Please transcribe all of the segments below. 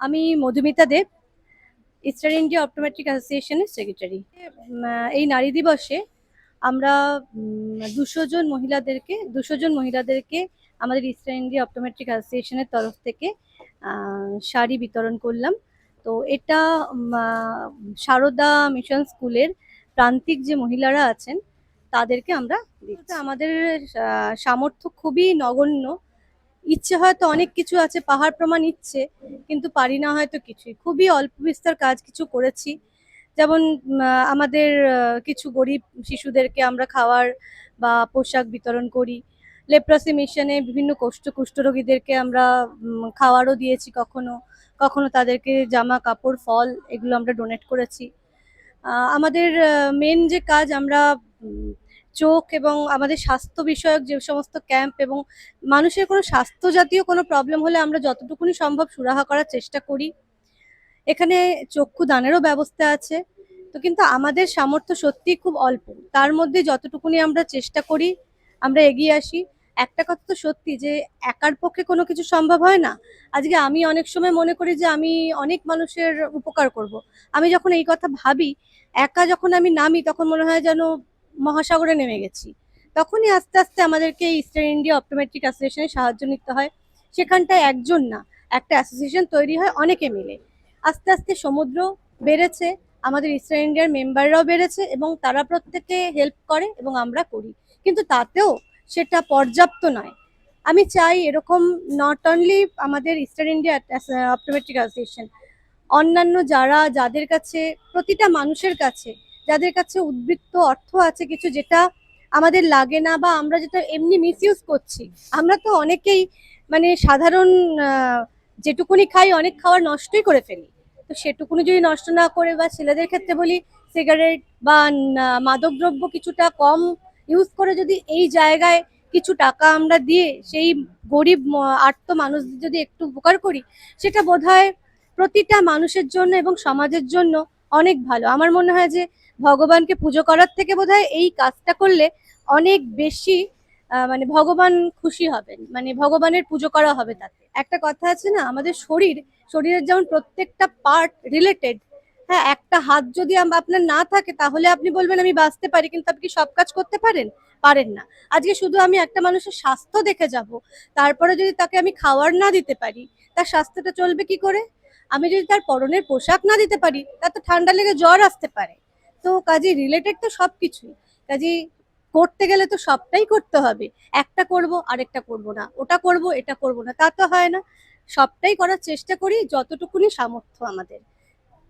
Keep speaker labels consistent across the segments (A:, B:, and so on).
A: আমি Madhumita Deb Eastern India Optometric অ্যাসোসিয়েশনের secretary এই নারী দিবসে আমরা দুশো জন মহিলাদেরকে, দুশো জন মহিলাদেরকে আমাদের ইস্টার্ন ইন্ডিয়া অপটোমেট্রিক অ্যাসোসিয়েশনের তরফ থেকে শাড়ি বিতরণ করলাম। তো এটা সারদা মিশন স্কুলের প্রান্তিক যে মহিলারা আছেন, তাদেরকে আমরা আমাদের সামর্থ্য খুবই নগণ্য। ইচ্ছে হয়তো অনেক কিছু আছে, পাহাড় প্রমাণ ইচ্ছে, কিন্তু পারি না হয়তো কিছুই। খুবই অল্প বিস্তার কাজ কিছু করেছি। যেমন আমাদের কিছু গরিব শিশুদেরকে আমরা খাওয়ার বা পোশাক বিতরণ করি। লেপ্রাসি মিশনে বিভিন্ন কোষ্ঠ কুষ্ঠরোগীদেরকে আমরা খাওয়ারও দিয়েছি কখনো। কখনো তাদেরকে জামা, কাপড়, ফল এগুলো আমরা ডোনেট করেছি। আমাদের মেন যে কাজ আমরা চোখ এবং আমাদের স্বাস্থ্য বিষয়ক যে সমস্ত ক্যাম্প এবং মানুষের কোনো স্বাস্থ্য জাতীয় কোনো প্রবলেম হলে আমরা যতটুকুনি সম্ভব সুরাহা করার চেষ্টা করি। এখানে চক্ষু দানেরও ব্যবস্থা আছে। তো কিন্তু আমাদের সামর্থ্য সত্যিই খুব অল্প। তার মধ্যে যতটুকুনি আমরা চেষ্টা করি, আমরা এগিয়ে আসি। একটা কথা তো সত্যি যে একার পক্ষে কোনো কিছু সম্ভব হয় না। আজকে আমি অনেক সময় মনে করি যে আমি অনেক মানুষের উপকার করব। আমি যখন এই কথা ভাবি, একা যখন আমি নামি তখন মনে হয় যেন মহাসাগরে নেমে গেছি। তখনই আস্তে আস্তে আমাদেরকে ইস্টার্ন ইন্ডিয়া অপটোমেট্রিক অ্যাসোসিয়েশনের সাহায্য নিতে হয়। সেখানটায় একজন না, একটা অ্যাসোসিয়েশন তৈরি হয়, অনেকে মিলে। আস্তে আস্তে সমুদ্র বেড়েছে, আমাদের ইস্টার্ন ইন্ডিয়ার মেম্বাররাও বেড়েছে এবং তারা প্রত্যেকে হেল্প করে এবং আমরা করি। কিন্তু তাতেও সেটা পর্যাপ্ত নয়। আমি চাই এরকম নট অনলি আমাদের ইস্টার্ন ইন্ডিয়া অপটোমেট্রিক অ্যাসোসিয়েশন অন্যান্য যারা, যাদের কাছে, প্রতিটা মানুষের কাছে যাদের কাছে উদ্বৃত্ত অর্থ আছে কিছু যেটা আমাদের লাগে না বা আমরা যেটা এমনি মিসইউজ করছি, আমরা তো অনেকেই মানে সাধারণ যেটুকুনি খাই অনেক খাবার নষ্টই করে ফেলি। তো সেটুকুনি যদি নষ্ট না করে বা ছেলেদের ক্ষেত্রে বলি সিগারেট বা মাদকদ্রব্য কিছুটা কম ইউজ করে যদি এই জায়গায় কিছু টাকা আমরা দিয়ে সেই গরিব আর্ত মানুষদের যদি একটু উপকার করি, সেটা বোধহয় প্রতিটা মানুষের জন্য এবং সমাজের জন্য অনেক ভালো। আমার মনে হয় যে ভগবানকে পুজো করার থেকে বোধহয় এই কাজটা করলে অনেক বেশি মানে ভগবান খুশি হবেন। মানে ভগবানের পুজো করা হবে তাতে। একটা কথা আছে না, আমাদের শরীর, শরীরের যেমন প্রত্যেকটা পার্ট রিলেটেড হ্যাঁ একটা হাত যদি আপনার না থাকে, তাহলে আপনি বলবেন, আমি বাঁচতে পারি, কিন্তু আপনি কি সব কাজ করতে পারেন? পারেন না। আজকে শুধু আমি একটা মানুষের স্বাস্থ্য দেখে যাব, তারপরে যদি তাকে আমি খাওয়ার না দিতে পারি, তার স্বাস্থ্যটা চলবে কি করে? আমি যদি তার পরনের পোশাক না দিতে পারি, তার তো ঠান্ডা লেগে জ্বর আসতে পারে। কাজে রিলেটেড তো সব কিছুই কাজে করতে গেলে তো সবটাই করতে হবে। একটা করব, আরেকটা করব না। ওটা করব, এটা করব না। তা তো হয় না। সবটাই করার চেষ্টা করি যতটুকুনি সামর্থ্য আমাদের।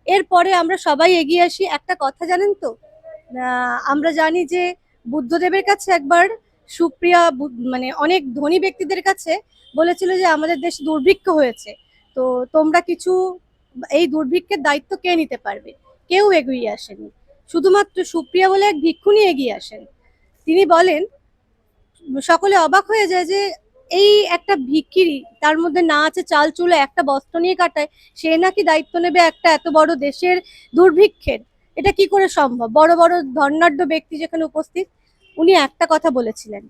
A: এরপরে আমরা সবাই এগিয়ে আসি। একটা কথা জানেন তো? আমরা জানি যে বুদ্ধদেবের কাছে একবার সুপ্রিয়া মানে অনেক ধনী ব্যক্তিদের কাছে বলেছিল যে আমাদের দেশ দুর্ভিক্ষ হয়েছে। তো তোমরা কিছু, এই দুর্ভিক্ষের দায়িত্ব কে নিতে পারবে? কেউ এগিয়ে আসেনি। শুধুমাত্র সুপ্রিয়া বলে এক ভিক্ষুনি এগিয়ে আসেন। তিনি বলেন, সকলে অবাক হয়ে যায় যে এই একটা ভিখিরি তার মধ্যে না আছে চাল, চুলো, একটা বস্ত্র নিয়ে কাটায়, সে নাকি দায়িত্ব নেবে একটা এত বড় দেশের দুর্ভিক্ষের। এটা কি করে সম্ভব? বড় বড় ধর্নাঢ্য ব্যক্তি যেখানে উপস্থিত, উনি একটা কথা বলেছিলেন।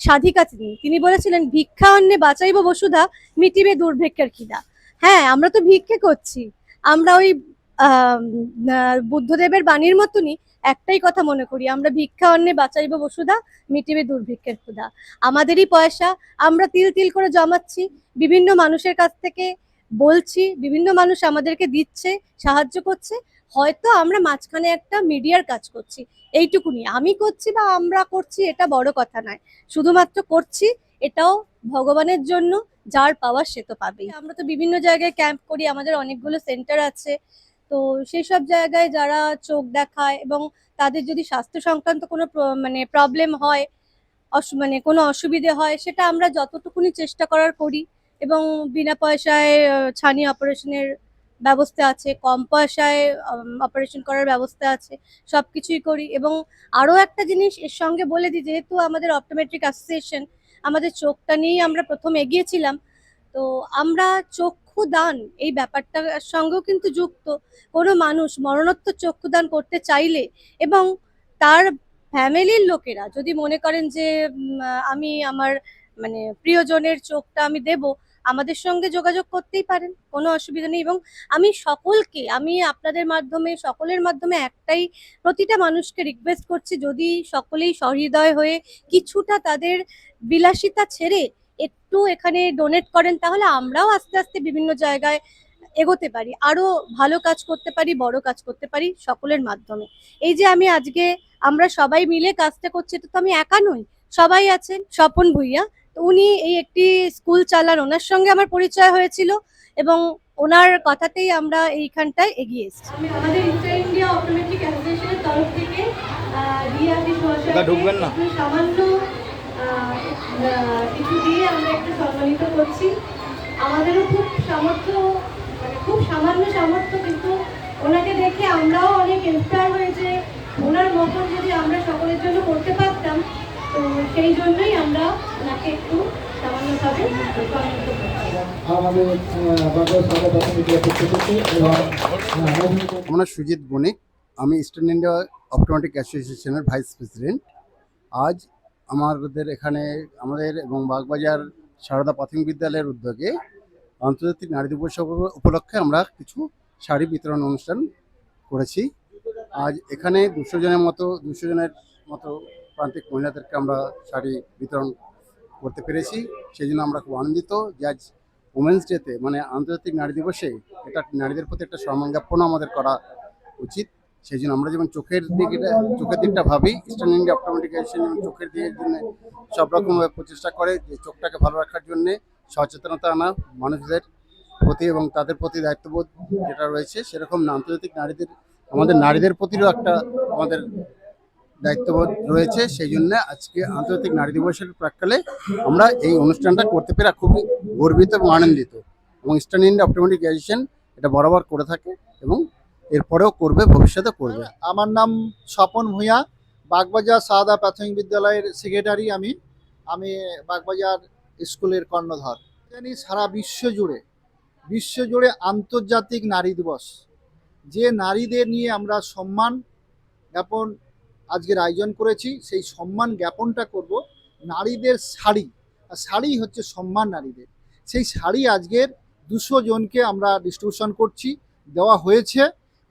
A: সাধিকা তিনি। তিনি বলেছিলেন, ভিক্ষা অন্নে বাঁচাইব বসুধা, মিটিবে দুর্ভিক্ষের খিদা। হ্যাঁ আমরা তো ভিক্ষে করছি। আমরা ওই বুদ্ধদেবের বাণীর মতনই একটাই কথা মনে করি, আমরা ভিক্ষা অন্নে বাঁচাইব বসুধা, মিটিবে দুর্ভিক্ষের ক্ষুধা। আমাদেরই পয়সা, আমরা তিল তিল করে জমাচ্ছি, বিভিন্ন মানুষের কাছ থেকে বলছি, বিভিন্ন মানুষ আমাদেরকে দিচ্ছে, সাহায্য করছে, হয়তো আমরা মাঝখানে একটা মিডিয়ার কাজ করছি, এইটুকুনি। আমি করছি বা আমরা করছি, এটা বড় কথা নয়। শুধুমাত্র করছি, এটাও ভগবানের জন্য, যার পাওয়ার সে তো পাবেই। আমরা তো বিভিন্ন জায়গায় ক্যাম্প করি, আমাদের অনেকগুলো সেন্টার আছে তো সেই সব জায়গায় যারা চোখ দেখায় এবং তাদের যদি স্বাস্থ্য সংক্রান্ত কোনো মানে প্রবলেম হয় মানে কোনো অসুবিধে হয়, সেটা আমরা যতটুকুনি চেষ্টা করার করি এবং বিনা পয়সায় ছানি অপারেশনের ব্যবস্থা আছে, কম পয়সায় অপারেশন করার ব্যবস্থা আছে সব কিছুই করি এবং আরও একটা জিনিস এর সঙ্গে বলে দিই, যেহেতু আমাদের অপটোমেট্রিক অ্যাসোসিয়েশন আমাদের চোখটা নিয়েই আমরা প্রথম এগিয়েছিলাম, তো আমরা চক্ষু দান এই ব্যাপারটার সঙ্গেও কিন্তু যুক্ত কোনো মানুষ মরণোত্তর চক্ষু দান করতে চাইলে এবং তার ফ্যামিলির লোকেরা যদি মনে করেন যে আমি আমার মানে প্রিয়জনের চোখটা আমি দেব, আমাদের সঙ্গে যোগাযোগ করতেই পারেন, কোনো অসুবিধা নেই এবং আমি সকলকে, আমি আপনাদের মাধ্যমে, সকলের মাধ্যমে একটাই প্রতিটা মানুষকে রিকোয়েস্ট করছি, যদি সকলেই সহৃদয় হয়ে কিছুটা তাদের বিলাসিতা ছেড়ে একটু এখানে ডোনেট করেন তাহলে আমরাও আস্তে আস্তে বিভিন্ন জায়গায় এগোতে পারি। আরও ভালো কাজ করতে পারি বড় কাজ করতে পারি সকলের মাধ্যমে। এই যে আমি আজকে আমরা সবাই মিলে কাজটা করছি এটা তো আমি একা নই সবাই আছেন স্বপন ভুইয়া। তো উনি এই একটি স্কুল চালান ওনার সঙ্গে আমার পরিচয় হয়েছিল এবং ওনার কথাতেই আমরা এইখানটায় এগিয়ে এসেছি। আমি আমাদের ইন্টার ইন্ডিয়া অটোমেটিক অ্যাসোসিয়েশনের তরফ থেকে
B: ঢুকবেন না।
A: সামান্য কিছু দিয়ে আমরা একটু সম্মানিত করছি। আমাদেরও খুব সামর্থ্য মানে খুব সামান্য সামর্থ্য কিন্তু ওনাকে দেখে আমরাও অনেক ইন্সপায়ার হয়েছে ওনার মতন যদি আমরা সকলের জন্য করতে পারতাম তো সেই জন্যই আমরা ওনাকে একটু সামান্যভাবে সম্মানিত করছি।
C: আমরা সুজিত বণিক আমি ইস্টার্ন ইন্ডিয়া অপটোমেটিক অ্যাসোসিয়েশনের ভাইস প্রেসিডেন্ট আজ আমাদের এখানে আমাদের এবং বাগবাজার সারদা প্রাথমিক বিদ্যালয়ের উদ্যোগে আন্তর্জাতিক নারী দিবস উপলক্ষে আমরা কিছু শাড়ি বিতরণ অনুষ্ঠান করেছি। আজ এখানে দুশো জনের মতো, দুশো জনের মতো প্রান্তিক মহিলাদেরকে আমরা শাড়ি বিতরণ করতে পেরেছি। সেই জন্য আমরা খুব আনন্দিত যে আজ উমেন্স ডেতে মানে আন্তর্জাতিক নারী দিবসে এটা নারীদের প্রতি একটা সম্মান জ্ঞাপনও আমাদের করা উচিত। সেই জন্য আমরা যেমন চোখের দিকে চোখের দিকটা ভাবি ইস্টার্ন ইন্ডিয়া অপটোমেটিকেশন যেমন চোখের দিকের জন্য সব রকমভাবে প্রচেষ্টা করে যে চোখটাকে ভালো রাখার জন্যে সচেতনতা আনা মানুষদের প্রতি এবং তাদের প্রতি দায়িত্ববোধ যেটা রয়েছে, সেরকম আন্তর্জাতিক নারীদের, আমাদের নারীদের প্রতিও একটা আমাদের দায়িত্ববোধ রয়েছে। সেই জন্য আজকে আন্তর্জাতিক নারী দিবসের প্রাককালে আমরা এই অনুষ্ঠানটা করতে পেরে খুবই গর্বিত এবং আনন্দিত। এবং ইস্টার্ন ইন্ডিয়া অপটোমেটিক গ্র্যাজুয়েশন এটা বরাবর করে থাকে এবং এরপরেও করবে, ভবিষ্যতে করবে।
D: আমার নাম স্বপন ভূঁইয়া, বাগবাজার সাদা প্রাথমিক বিদ্যালয়ের সেক্রেটারি আমি। আমি বাগবাজার স্কুলের কর্ণধর। জানি সারা বিশ্ব জুড়ে বিশ্ব জুড়ে আন্তর্জাতিক নারী দিবস। যে নারীদের নিয়ে আমরা সম্মান জ্ঞাপন আজকের আয়োজন করেছি, সেই সম্মান জ্ঞাপনটা করব নারীদের শাড়ি। আর শাড়ি হচ্ছে সম্মান নারীদের। সেই শাড়ি আজকের দুশো জনকে আমরা ডিস্ট্রিবিউশন করছি, দেওয়া হয়েছে।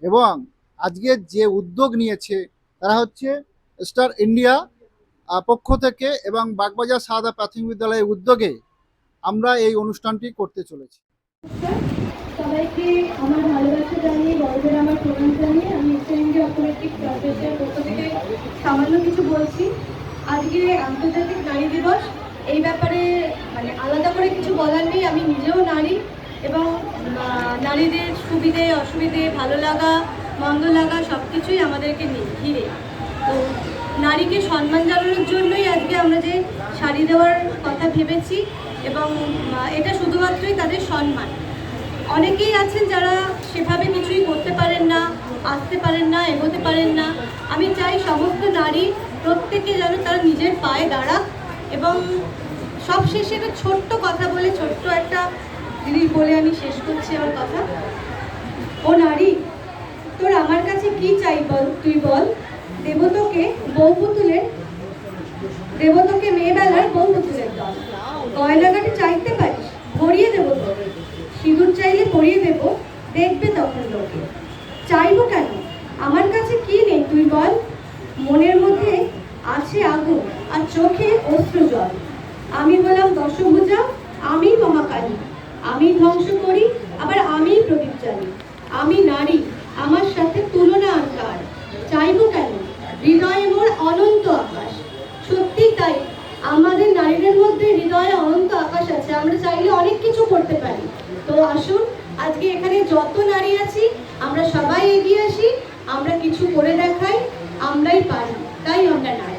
D: এবং আজকের যে উদ্যোগ নিয়েছে তারা হচ্ছে স্টার ইন্ডিয়া পক্ষ থেকে এবং বাগবাজার সাদা প্রাথমিক বিদ্যালয়ের উদ্যোগে আমরা এই অনুষ্ঠানটি করতে চলেছি।
A: আজকে আন্তর্জাতিক নারী দিবস, এই ব্যাপারে মানে আলাদা করে কিছু বলার নেই, আমি নিজেও নারী। এবং নারীদের সুবিধে, অসুবিধে, ভালো লাগা, মন্দ লাগা সব কিছুই আমাদেরকে ঘিরে। তো নারীকে সম্মান জানানোর জন্যই আজকে আমরা যে শাড়ি দেওয়ার কথা ভেবেছি এবং এটা শুধুমাত্রই তাদের সম্মান। অনেকেই আছেন যারা সেভাবে কিছুই করতে পারেন না, আসতে পারেন না, এগোতে পারেন না। আমি চাই সমস্ত নারী প্রত্যেকে যেন তারা নিজের পায়ে দাঁড়াক এবং সব শেষে একটা ছোট্ট কথা বলে, ছোট্ট একটা জিনিস বলে আমি শেষ করছি আমার কথা। ও নারী, তোর আমার কাছে কি চাই বল? তুই বল। দেব তোকে বউ পুতুলের দেব তোকে মেয়েবেলার বউ পুতুলের দল গয়নাঘাটে চাইতে পারিস? ভরিয়ে দেবো তোকে। সিঁদুর চাইলে পরিয়ে দেব। দেখবে তখন লোকে। চাইব কেন? আমার কাছে কি নেই? তুই বল। মনের মধ্যে আছে আগুন আর চোখে অস্ত্র জল। আমি হলাম দশভুজা আমি ধ্বংস করি, আবার আমি প্রদীপ জ্বালি আমি নারী, আমার সাথে তুলনা আর কার? চাইব কেন? হৃদয়ে মোর অনন্ত আকাশ। সত্যি তাই, আমাদের নারীদের মধ্যে হৃদয়ে অনন্ত আকাশ আছে, আমরা চাইলে অনেক কিছু করতে পারি। তো আসুন, আজকে এখানে যত নারী আছি, আমরা সবাই এগিয়ে আসি, আমরা কিছু করে দেখাই, আমরাই পারি, তাই আমরা নারী।